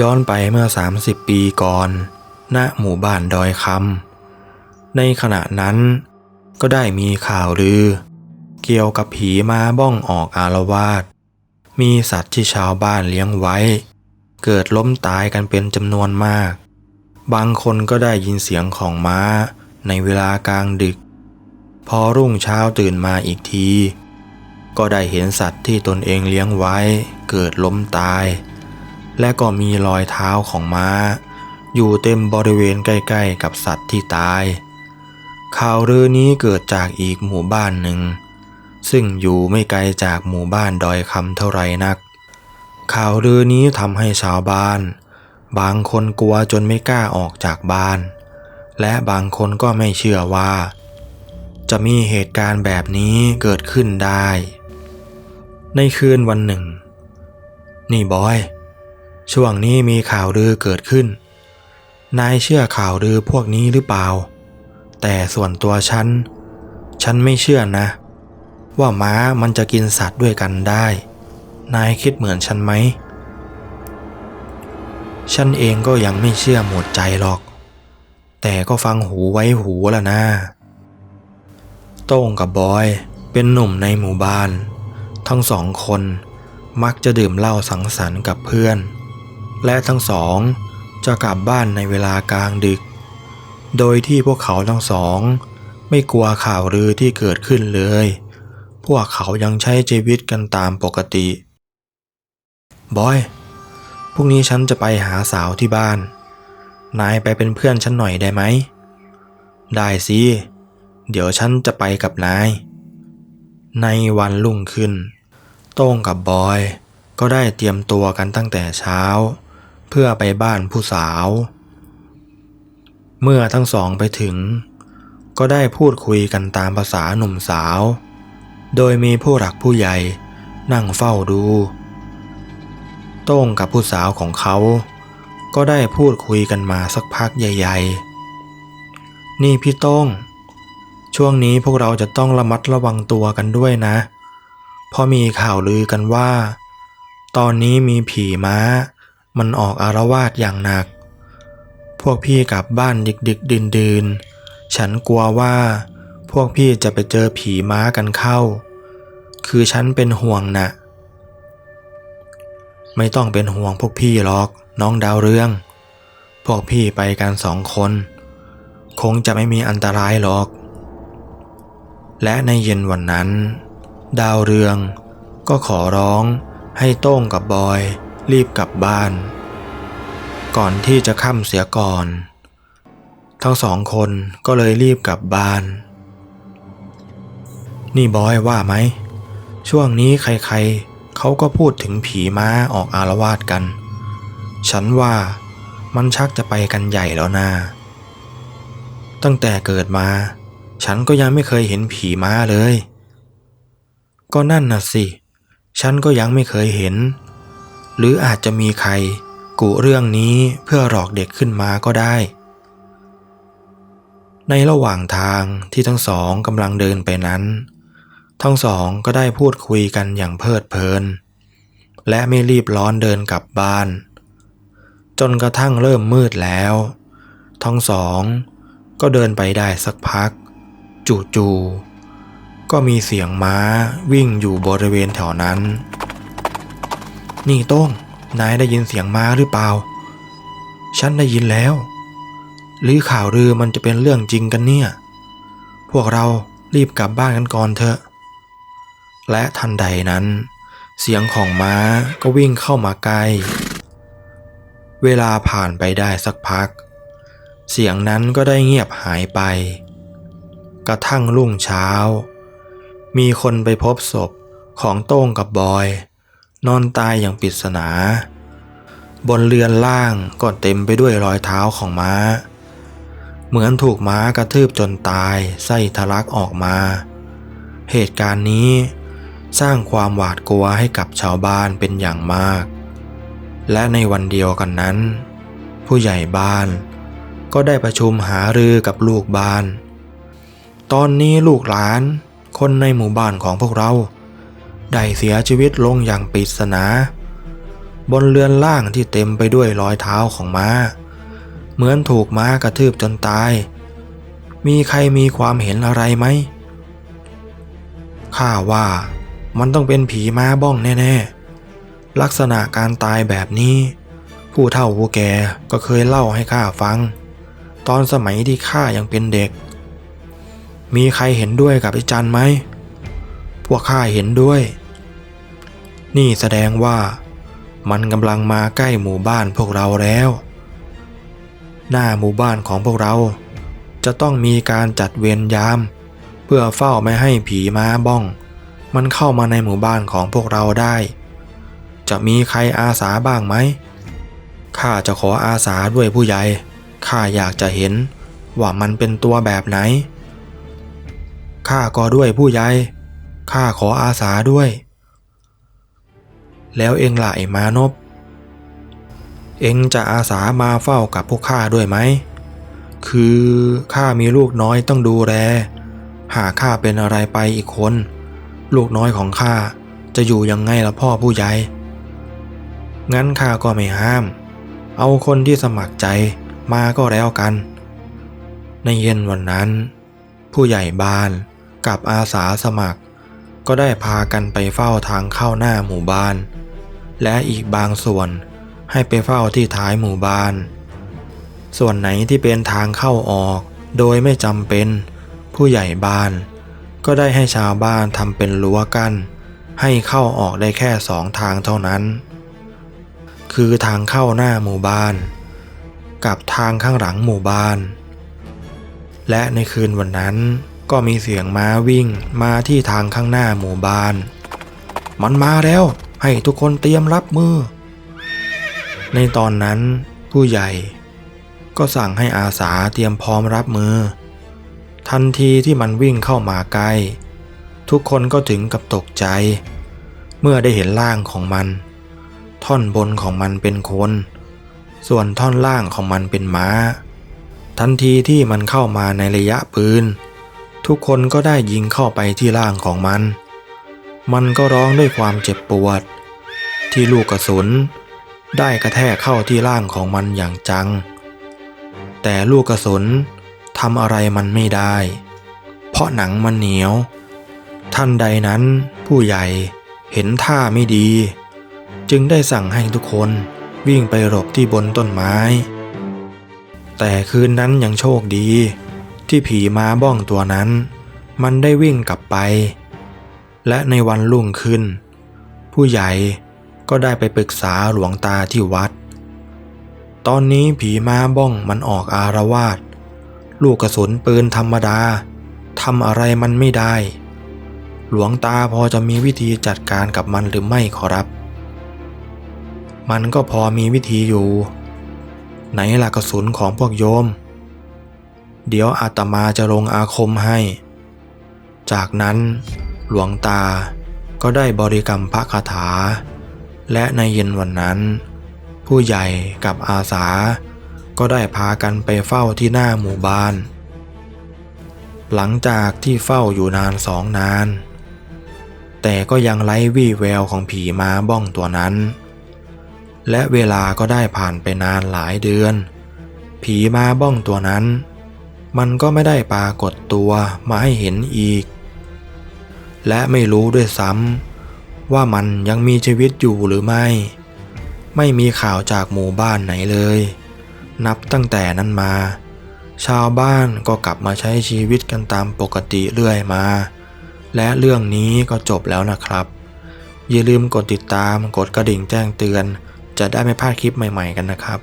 ย้อนไปเมื่อ 30 ปีก่อน ณ หมู่บ้านดอยคำ ในขณะนั้น ก็ได้มีข่าวลือ เกี่ยวกับผีมาบ้องออกอารวาส มีสัตว์ที่ชาวบ้านเลี้ยงไว้ เกิดล้มตายกันเป็นจำนวนมาก บางคนก็ได้ยินเสียงของม้าในเวลากลางดึก พอรุ่งเช้าตื่นมาอีกที ก็ได้เห็นสัตว์ที่ตนเองเลี้ยงไว้ เกิดล้มตาย และก็มีรอยเท้าของม้า อยู่เต็มบริเวณใกล้ๆกับสัตว์ที่ตาย ข่าวลือนี้เกิดจากอีกหมู่บ้านหนึ่ง ซึ่งอยู่ไม่ไกลจากหมู่บ้านดอยคำเท่าไรนัก ข่าวลือนี้ทำให้ชาวบ้าน บางคนกลัวจนไม่กล้าออกจากบ้าน และบางคนก็ไม่เชื่อว่า จะมีเหตุการณ์แบบนี้เกิดขึ้นได้ ในคืนวันหนึ่ง นี่บอย ช่วงนี้มีข่าวลือเกิดขึ้น นายเชื่อข่าวลือพวกนี้หรือเปล่า แต่ส่วนตัวฉัน ฉันไม่เชื่อนะ ว่าม้ามันจะกินสัตว์ด้วยกันได้ นายคิดเหมือนฉันไหม ฉันเองก็ยังไม่เชื่อหมดใจหรอก แต่ก็ฟังหูไว้หูละนะโต้งกับบอยเป็นหนุ่มในหมู่บ้าน ทั้งสองคนมักจะดื่มเหล้าสังสรรค์กับเพื่อน และทั้งสองจะกลับบ้านในเวลากลางดึก โดยที่พวกเขาทั้งสอง ไม่กลัวข่าวลือที่เกิดขึ้นเลย พวกเขายังใช้ชีวิตกันตามปกติ บอย พรุ่งนี้ฉันจะไปหาสาวที่บ้าน นายไปเป็นเพื่อนฉันหน่อยได้ไหม ได้สิ เดี๋ยวฉันจะไปกับนาย ในวันรุ่งขึ้น โต้งกับบอยก็ได้เตรียมตัวกันตั้งแต่เช้า เพื่อไปบ้านผู้สาว เมื่อทั้งสองไปถึง ก็ได้พูดคุยกันตามภาษาหนุ่มสาว โดยมีผู้หลักผู้ใหญ่นั่งเฝ้าดู โต้งกับผู้สาวของเขา ก็ได้พูดคุยกันมาสักพักใหญ่ ๆ นี่พี่โต้ง ช่วงนี้พวกเราจะต้องระมัดระวังตัวกันด้วยนะ เพราะมีข่าวลือกันว่า ตอนนี้มีผีม้า มันออกอารวาสอย่างหนัก พวกพี่กลับบ้านดึกๆดื่นฉันกลัวว่า พวกพี่จะไปเจอผีม้ากันเข้า คือฉันเป็นห่วงนะไม่ต้องเป็นห่วงพวกพี่หรอกน้องดาวเรือง พวกพี่ไปกันสองคน คงจะไม่มีอันตรายหรอก และในเย็นวันนั้น ดาวเรืองก็ขอร้องให้โต้งกับบอย รีบกลับบ้าน ก่อนที่จะค่ำเสียก่อน ทั้งสองคนก็เลยรีบกลับบ้าน นี่บอยว่าไหม ช่วงนี้ใครๆเขาก็พูดถึงผีม้าออกอารวาสกัน ฉันว่ามันชักจะไปกันใหญ่แล้วนะตั้งแต่เกิดมา ฉันก็ยังไม่เคยเห็นผีม้าเลย ก็นั่นน่ะสิ ฉันก็ยังไม่เคยเห็น หรืออาจจะมีใคร กุเรื่องนี้เพื่อหลอกเด็กขึ้นมาก็ได้ ในระหว่างทางที่ทั้งสองกำลังเดินไปนั้น ทั้งสองก็ได้พูดคุยกันอย่างเพลิดเพลิน และไม่รีบร้อนเดินกลับบ้าน จนกระทั่งเริ่มมืดแล้ว ทั้งสองก็เดินไปได้สักพัก จู่ๆก็มีเสียงม้าวิ่งอยู่บริเวณแถวนั้น นี่โต้ง นายได้ยินเสียงม้าหรือเปล่า ฉันได้ยินแล้ว หรือข่าวลือมันจะเป็นเรื่องจริงกันเนี่ย พวกเรารีบกลับบ้านกันก่อนเถอะ และทันใดนั้น เสียงของม้าก็วิ่งเข้ามาใกล้ เวลาผ่านไปได้สักพัก เสียงนั้นก็ได้เงียบหายไป กระทั่งรุ่งเช้า มีคนไปพบศพของโต้งกับบอย นอนตายอย่างปริศนา บนเรือนล่างก็เต็มไปด้วยรอยเท้าของม้า เหมือนถูกม้ากระทืบจนตายไส้ทะลักออกมา เหตุการณ์นี้สร้างความหวาดกลัวให้กับชาวบ้านเป็นอย่างมาก และในวันเดียวกันนั้น ผู้ใหญ่บ้านก็ได้ประชุมหารือกับลูกบ้าน ตอนนี้ลูกหลานคนในหมู่บ้านของพวกเรา ได้เสียชีวิตลงอย่างปริศนา บนเรือนล่างที่เต็มไปด้วยรอยเท้าของม้า เหมือนถูกม้ากระทืบจนตาย มีใครมีความเห็นอะไรไหมข้าว่ามันต้องเป็นผีม้าบ้องแน่ๆ ลักษณะการตายแบบนี้ ผู้เฒ่าผู้แก่ก็เคยเล่าให้ข้าฟัง ตอนสมัยที่ข้ายังเป็นเด็ก มีใครเห็นด้วยกับไอ้จันไหม พวกข้าเห็นด้วย นี่แสดงว่ามันกำลังมาใกล้หมู่บ้านพวกเราแล้ว หน้าหมู่บ้านของพวกเรา จะต้องมีการจัดเวรยาม เพื่อเฝ้าไม่ให้ผีม้าบ้อง มันเข้ามาในหมู่บ้านของพวกเราได้ จะมีใครอาสาบ้างไหมข้าจะขออาสาด้วยผู้ใหญ่ข้าอยากจะเห็นว่ามันเป็นตัวแบบไหนข้าก็ด้วยผู้ใหญ่ ข้าขออาสาด้วย แล้วเองล่ะไอ้มานพเองจะอาสามาเฝ้ากับพวกข้าด้วยไหม คือข้ามีลูกน้อยต้องดูแล หากข้าเป็นอะไรไปอีกคน ลูกน้อยของข้าจะอยู่ยังไงล่ะพ่อผู้ใหญ่ งั้นข้าก็ไม่ห้าม เอาคนที่สมัครใจมาก็แล้วกัน ในเย็นวันนั้น ผู้ใหญ่บ้านกับอาสาสมัคร ก็ได้พากันไปเฝ้าทางเข้าหน้าหมู่บ้าน และอีกบางส่วนให้ไปเฝ้าที่ท้ายหมู่บ้าน ส่วนไหนที่เป็นทางเข้าออก โดยไม่จำเป็น ผู้ใหญ่บ้าน ก็ได้ให้ชาวบ้านทำเป็นรั้วกั้นให้เข้าออกได้แค่สองทางเท่านั้น คือทางเข้าหน้าหมู่บ้าน กับทางข้างหลังหมู่บ้าน และในคืนวันนั้น ก็มีเสียงม้าวิ่งมาที่ทางข้างหน้าหมู่บ้าน มันมาแล้วให้ทุกคนเตรียมรับมือ ในตอนนั้นผู้ใหญ่ ก็สั่งให้อาสาเตรียมพร้อมรับมือ ทันทีที่มันวิ่งเข้ามาใกล้ ทุกคนก็ถึงกับตกใจ เมื่อได้เห็นร่างของมัน ท่อนบนของมันเป็นคน ส่วนท่อนล่างของมันเป็นม้า ทันทีที่มันเข้ามาในระยะปืน ทุกคนก็ได้ยิงเข้าไปที่ร่างของมัน มันก็ร้องด้วยความเจ็บปวด ที่ลูกกระสุน ได้กระแทกเข้าที่ร่างของมันอย่างจัง แต่ลูกกระสุนทำอะไรมันไม่ได้ เพราะหนังมันเหนียว ท่านใดนั้นผู้ใหญ่เห็นท่าไม่ดี จึงได้สั่งให้ทุกคนวิ่งไปหลบที่บนต้นไม้ แต่คืนนั้นยังโชคดี ที่ผีม้าบ้องตัวนั้น มันได้วิ่งกลับไป และในวันรุ่งขึ้น ผู้ใหญ่ก็ได้ไปปรึกษาหลวงตาที่วัด ตอนนี้ผีม้าบ้องมันออกอารวาสลูกกระสุนปืนธรรมดาทำอะไรมันไม่ได้ หลวงตาพอจะมีวิธีจัดการกับมันหรือไม่ขอรับ มันก็พอมีวิธีอยู่ ไหนล่ะกระสุนของพวกโยม เดี๋ยวอาตมาจะลงอาคมให้ จากนั้นหลวงตาก็ได้บริกรรมพระคาถา และในเย็นวันนั้น ผู้ใหญ่กับอาสา ก็ได้พากันไปเฝ้าที่หน้าหมู่บ้าน หลังจากที่เฝ้าอยู่นานสองนาน แต่ก็ยังไร้วี่แววของผีม้าบ้องตัวนั้น และเวลาก็ได้ผ่านไปนานหลายเดือน ผีม้าบ้องตัวนั้น มันก็ไม่ได้ปรากฏตัวมาให้เห็นอีก และไม่รู้ด้วยซ้ำว่ามันยังมีชีวิตอยู่หรือไม่ ไม่มีข่าวจากหมู่บ้านไหนเลย นับตั้งแต่นั้นมา ชาวบ้านก็กลับมาใช้ชีวิตกันตามปกติเรื่อยมา และเรื่องนี้ก็จบแล้วนะครับ อย่าลืมกดติดตามกดกระดิ่งแจ้งเตือน จะได้ไม่พลาดคลิปใหม่ ๆ กันนะครับ